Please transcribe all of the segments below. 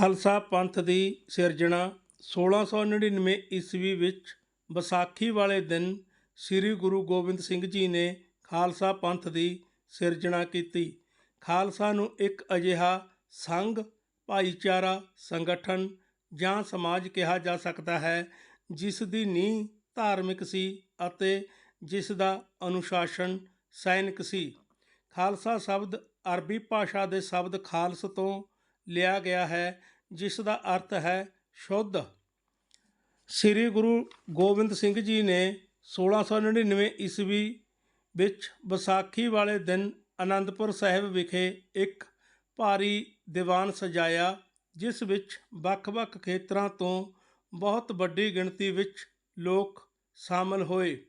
ਖਾਲਸਾ ਪੰਥ ਦੀ ਸਿਰਜਣਾ 1699 ਈਸਵੀ ਵਿੱਚ ਵਿਸਾਖੀ ਵਾਲੇ ਦਿਨ ਸ੍ਰੀ ਗੁਰੂ ਗੋਬਿੰਦ ਸਿੰਘ ਜੀ ਨੇ ਖਾਲਸਾ ਪੰਥ ਦੀ ਸਿਰਜਣਾ ਕੀਤੀ। ਖਾਲਸਾ ਨੂੰ ਇੱਕ ਅਜਿਹਾ ਸੰਘ, ਭਾਈਚਾਰਾ, ਸੰਗਠਨ ਜਾਂ ਸਮਾਜ ਕਿਹਾ ਜਾ ਸਕਦਾ ਹੈ, ਜਿਸ ਦੀ ਨੀਂਹ ਧਾਰਮਿਕ ਸੀ ਅਤੇ ਜਿਸ ਦਾ ਅਨੁਸ਼ਾਸਨ ਸੈਨਿਕ ਸੀ। ਖਾਲਸਾ ਸ਼ਬਦ ਅਰਬੀ ਭਾਸ਼ਾ ਦੇ ਸ਼ਬਦ ਖਾਲਸ ਤੋਂ ਲਿਆ ਗਿਆ ਹੈ, ਜਿਸ ਦਾ ਅਰਥ ਹੈ ਸ਼ੁੱਧ। ਸ੍ਰੀ ਗੁਰੂ ਗੋਬਿੰਦ ਸਿੰਘ ਜੀ ਨੇ 1699 ਈਸਵੀ ਵਿੱਚ ਵਿਸਾਖੀ ਵਾਲੇ ਦਿਨ ਅਨੰਦਪੁਰ ਸਾਹਿਬ ਵਿਖੇ ਇੱਕ ਭਾਰੀ ਦੀਵਾਨ ਸਜਾਇਆ, ਜਿਸ ਵਿੱਚ ਵੱਖ-ਵੱਖ ਖੇਤਰਾਂ ਤੋਂ ਬਹੁਤ ਵੱਡੀ ਗਿਣਤੀ ਵਿੱਚ ਲੋਕ ਸ਼ਾਮਲ ਹੋਏ।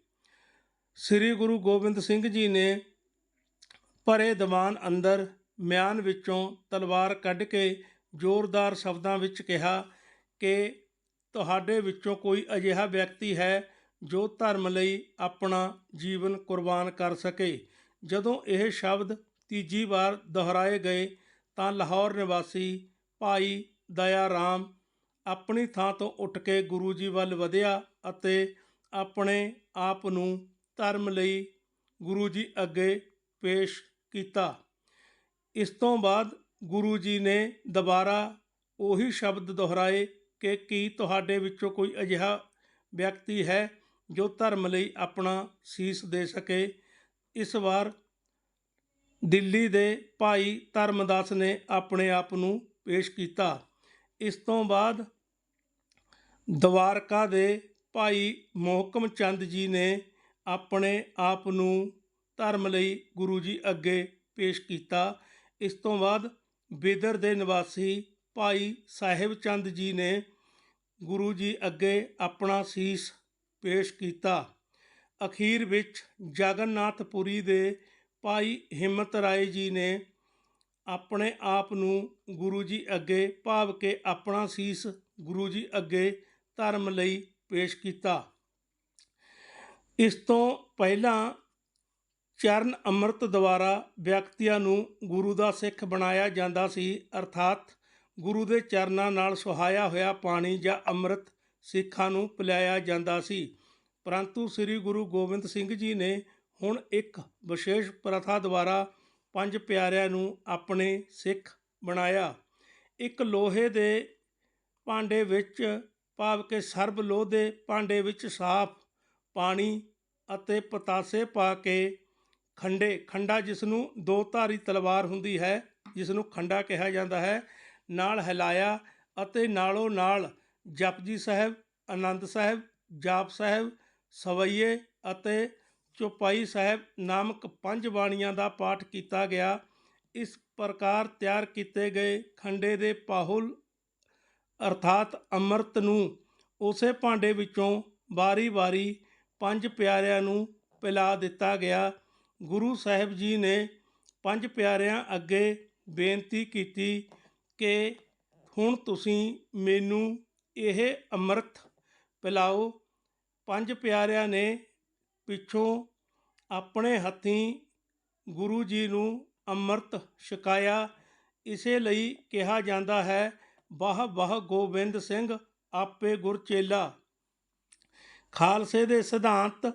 ਸ੍ਰੀ ਗੁਰੂ ਗੋਬਿੰਦ ਸਿੰਘ ਜੀ ਨੇ ਭਰੇ ਦੀਵਾਨ ਅੰਦਰ ਮਿਆਨ ਵਿੱਚੋਂ ਤਲਵਾਰ ਕੱਢ ਕੇ ਜ਼ੋਰਦਾਰ ਸ਼ਬਦਾਂ ਵਿੱਚ ਕਿਹਾ ਕਿ ਤੁਹਾਡੇ ਵਿੱਚੋਂ ਕੋਈ ਅਜਿਹਾ ਵਿਅਕਤੀ ਹੈ ਜੋ ਧਰਮ ਲਈ ਆਪਣਾ ਜੀਵਨ ਕੁਰਬਾਨ ਕਰ ਸਕੇ। ਜਦੋਂ ਇਹ ਸ਼ਬਦ ਤੀਜੀ ਵਾਰ ਦੁਹਰਾਏ ਗਏ ਤਾਂ ਲਾਹੌਰ ਨਿਵਾਸੀ ਭਾਈ ਦਇਆ ਰਾਮ ਆਪਣੀ ਥਾਂ ਤੋਂ ਉੱਠ ਕੇ ਗੁਰੂ ਜੀ ਵੱਲ ਵਧਿਆ ਅਤੇ ਆਪਣੇ ਆਪ ਨੂੰ ਧਰਮ ਲਈ ਗੁਰੂ ਜੀ ਅੱਗੇ ਪੇਸ਼ ਕੀਤਾ। ਇਸ ਤੋਂ ਬਾਅਦ ਗੁਰੂ ਜੀ ਨੇ ਦੁਬਾਰਾ ਉਹੀ ਸ਼ਬਦ ਦੁਹਰਾਏ ਕਿ ਕੀ ਤੁਹਾਡੇ ਵਿੱਚੋਂ ਕੋਈ ਅਜਿਹਾ ਵਿਅਕਤੀ ਹੈ ਜੋ ਧਰਮ ਲਈ ਆਪਣਾ ਸੀਸ ਦੇ ਸਕੇ। ਇਸ ਵਾਰ ਦਿੱਲੀ ਦੇ ਭਾਈ ਧਰਮਦਾਸ ਨੇ ਆਪਣੇ ਆਪ ਨੂੰ ਪੇਸ਼ ਕੀਤਾ। ਇਸ ਤੋਂ ਬਾਅਦ ਦਵਾਰਕਾ ਦੇ ਭਾਈ ਮੋਹਕਮ ਚੰਦ ਜੀ ਨੇ ਆਪਣੇ ਆਪ ਨੂੰ ਧਰਮ ਲਈ ਗੁਰੂ ਜੀ ਅੱਗੇ ਪੇਸ਼ ਕੀਤਾ। ਇਸ ਤੋਂ ਬਾਅਦ ਬੇਦਰ ਦੇ ਨਿਵਾਸੀ ਭਾਈ ਸਾਹਿਬ ਚੰਦ ਜੀ ਨੇ ਗੁਰੂ ਜੀ ਅੱਗੇ ਆਪਣਾ ਸੀਸ ਪੇਸ਼ ਕੀਤਾ। ਅਖੀਰ ਵਿੱਚ ਜਗਨਨਾਥਪੁਰੀ ਦੇ ਭਾਈ ਹਿੰਮਤ ਰਾਏ ਜੀ ਨੇ ਆਪਣੇ ਆਪ ਨੂੰ ਗੁਰੂ ਜੀ ਅੱਗੇ ਭਾਵ ਕੇ ਆਪਣਾ ਸੀਸ ਗੁਰੂ ਜੀ ਅੱਗੇ ਧਰਮ ਲਈ ਪੇਸ਼ ਕੀਤਾ। ਇਸ ਤੋਂ ਪਹਿਲਾਂ ਚਰਨ ਅੰਮ੍ਰਿਤ ਦੁਆਰਾ ਵਿਅਕਤੀਆਂ ਨੂੰ ਗੁਰੂ ਦਾ ਸਿੱਖ ਬਣਾਇਆ ਜਾਂਦਾ ਸੀ, ਅਰਥਾਤ ਗੁਰੂ ਦੇ ਚਰਨਾਂ ਨਾਲ ਸੁਹਾਇਆ ਹੋਇਆ ਪਾਣੀ ਜਾਂ ਅੰਮ੍ਰਿਤ ਸਿੱਖਾਂ ਨੂੰ ਪਿਲਾਇਆ ਜਾਂਦਾ ਸੀ। ਪਰੰਤੂ ਸ੍ਰੀ ਗੁਰੂ ਗੋਬਿੰਦ ਸਿੰਘ ਜੀ ਨੇ ਹੁਣ ਇੱਕ ਵਿਸ਼ੇਸ਼ ਪ੍ਰਥਾ ਦੁਆਰਾ ਪੰਜ ਪਿਆਰਿਆਂ ਨੂੰ ਆਪਣੇ ਸਿੱਖ ਬਣਾਇਆ। ਇੱਕ ਲੋਹੇ ਦੇ ਭਾਂਡੇ ਵਿੱਚ ਭਾਵ ਕਿ ਸਰਬ ਲੋਹ ਦੇ ਭਾਂਡੇ ਵਿੱਚ ਸਾਫ਼ ਪਾਣੀ ਅਤੇ ਪਤਾਸੇ ਪਾ ਕੇ ਖੰਡੇ, ਖੰਡਾ ਜਿਸ ਨੂੰ ਦੋ ਧਾਰੀ ਤਲਵਾਰ ਹੁੰਦੀ ਹੈ ਜਿਸ ਨੂੰ ਖੰਡਾ ਕਿਹਾ ਜਾਂਦਾ ਹੈ, ਨਾਲ ਹਿਲਾਇਆ ਅਤੇ ਨਾਲੋਂ ਨਾਲ ਜਪਜੀ ਸਾਹਿਬ, ਆਨੰਦ ਸਾਹਿਬ, ਜਾਪ ਸਾਹਿਬ, ਸਵਈਏ ਅਤੇ ਚੌਪਾਈ ਸਾਹਿਬ ਨਾਮਕ ਪੰਜ ਬਾਣੀਆਂ ਦਾ ਪਾਠ ਕੀਤਾ ਗਿਆ। ਇਸ ਪ੍ਰਕਾਰ ਤਿਆਰ ਕੀਤੇ ਗਏ ਖੰਡੇ ਦੇ ਪਾਹੁਲ ਅਰਥਾਤ ਅੰਮ੍ਰਿਤ ਨੂੰ ਉਸੇ ਭਾਂਡੇ ਵਿੱਚੋਂ ਵਾਰੀ-ਵਾਰੀ ਪੰਜ ਪਿਆਰਿਆਂ ਨੂੰ ਪਿਲਾ ਦਿੱਤਾ ਗਿਆ। ਗੁਰੂ ਸਾਹਿਬ ਜੀ ਨੇ ਪੰਜ ਪਿਆਰਿਆਂ ਅੱਗੇ ਬੇਨਤੀ ਕੀਤੀ ਕਿ ਹੁਣ ਤੁਸੀਂ ਮੈਨੂੰ ਇਹ ਅੰਮ੍ਰਿਤ ਪਿਲਾਓ। ਪੰਜ ਪਿਆਰਿਆਂ ਨੇ ਪਿੱਛੋਂ ਆਪਣੇ ਹੱਥੀਂ ਗੁਰੂ ਜੀ ਨੂੰ ਅੰਮ੍ਰਿਤ ਛਕਾਇਆ। ਇਸੇ ਲਈ ਕਿਹਾ ਜਾਂਦਾ ਹੈ, ਵਾਹ ਵਾਹ ਗੋਬਿੰਦ ਸਿੰਘ, ਆਪੇ ਗੁਰ ਚੇਲਾ। ਖਾਲਸੇ ਦੇ ਸਿਧਾਂਤ,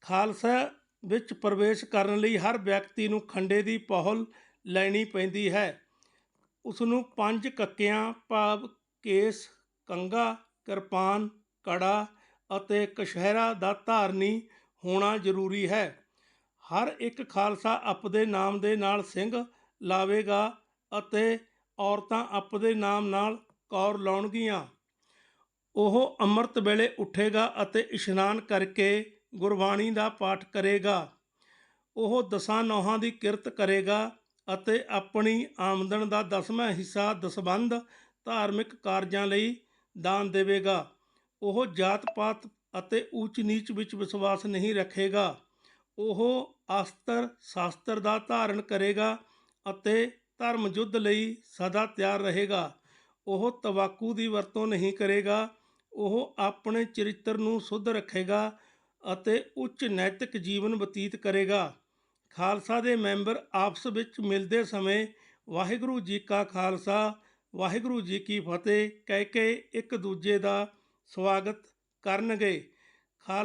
ਖਾਲਸਾ ਵਿੱਚ ਪ੍ਰਵੇਸ਼ ਕਰਨ ਲਈ ਹਰ ਵਿਅਕਤੀ ਨੂੰ ਖੰਡੇ ਦੀ ਪਹੁਲ ਲੈਣੀ ਪੈਂਦੀ ਹੈ। ਉਸ ਨੂੰ ਪੰਜ ਕੱਕਿਆਂ, ਭਾਵ ਕੇਸ ਕੰਗਾ ਕਿਰਪਾਨ, ਕੜਾ ਅਤੇ ਕਸ਼ਹਿਰਾ ਦਾ ਧਾਰਨੀ ਹੋਣਾ ਜ਼ਰੂਰੀ ਹੈ। ਹਰ ਇੱਕ ਖਾਲਸਾ ਆਪਦੇ ਨਾਮ ਦੇ ਨਾਲ ਸਿੰਘ ਲਾਵੇਗਾ ਅਤੇ ਔਰਤਾਂ ਆਪਦੇ ਨਾਮ ਨਾਲ ਕੌਰ ਲਾਉਣਗੀਆਂ। ਉਹ ਅੰਮ੍ਰਿਤ ਵੇਲੇ ਉੱਠੇਗਾ ਅਤੇ ਇਸ਼ਨਾਨ ਕਰਕੇ ਗੁਰਬਾਣੀ ਦਾ ਪਾਠ ਕਰੇਗਾ। ਉਹ ਦਸਾਂ ਨੌਹਾਂ ਦੀ ਕਿਰਤ ਕਰੇਗਾ ਅਤੇ ਆਪਣੀ ਆਮਦਨ ਦਾ ਦਸਵਾਂ ਹਿੱਸਾ ਦਸਬੰਧ ਧਾਰਮਿਕ ਕਾਰਜਾਂ ਲਈ ਦਾਨ ਦੇਵੇਗਾ। ਉਹ ਜਾਤ ਪਾਤ ਅਤੇ ਉੱਚ ਨੀਚ ਵਿੱਚ ਵਿਸ਼ਵਾਸ ਨਹੀਂ ਰੱਖੇਗਾ। ਉਹ ਆਸਤਰ ਸ਼ਾਸਤਰ ਦਾ ਧਾਰਨ ਕਰੇਗਾ ਅਤੇ ਧਰਮ ਯੁੱਧ ਲਈ ਸਦਾ ਤਿਆਰ ਰਹੇਗਾ। ਉਹ ਤਵਾਕੂ ਦੀ ਵਰਤੋਂ ਨਹੀਂ ਕਰੇਗਾ। ਉਹ ਆਪਣੇ ਚਰਿੱਤਰ ਨੂੰ ਸੁੱਧ ਰੱਖੇਗਾ ਅਤੇ ਉੱਚ ਨੈਤਿਕ ਜੀਵਨ ਬਤੀਤ ਕਰੇਗਾ। ਖਾਲਸਾ ਦੇ ਮੈਂਬਰ ਆਪਸ ਵਿੱਚ ਮਿਲਦੇ ਸਮੇਂ ਵਾਹਿਗੁਰੂ ਜੀ ਕਾ ਖਾਲਸਾ, ਵਾਹਿਗੁਰੂ ਜੀ ਕੀ ਫਤਿਹ ਕਹਿ ਕੇ ਇੱਕ ਦੂਜੇ ਦਾ ਸਵਾਗਤ ਕਰਨਗੇ।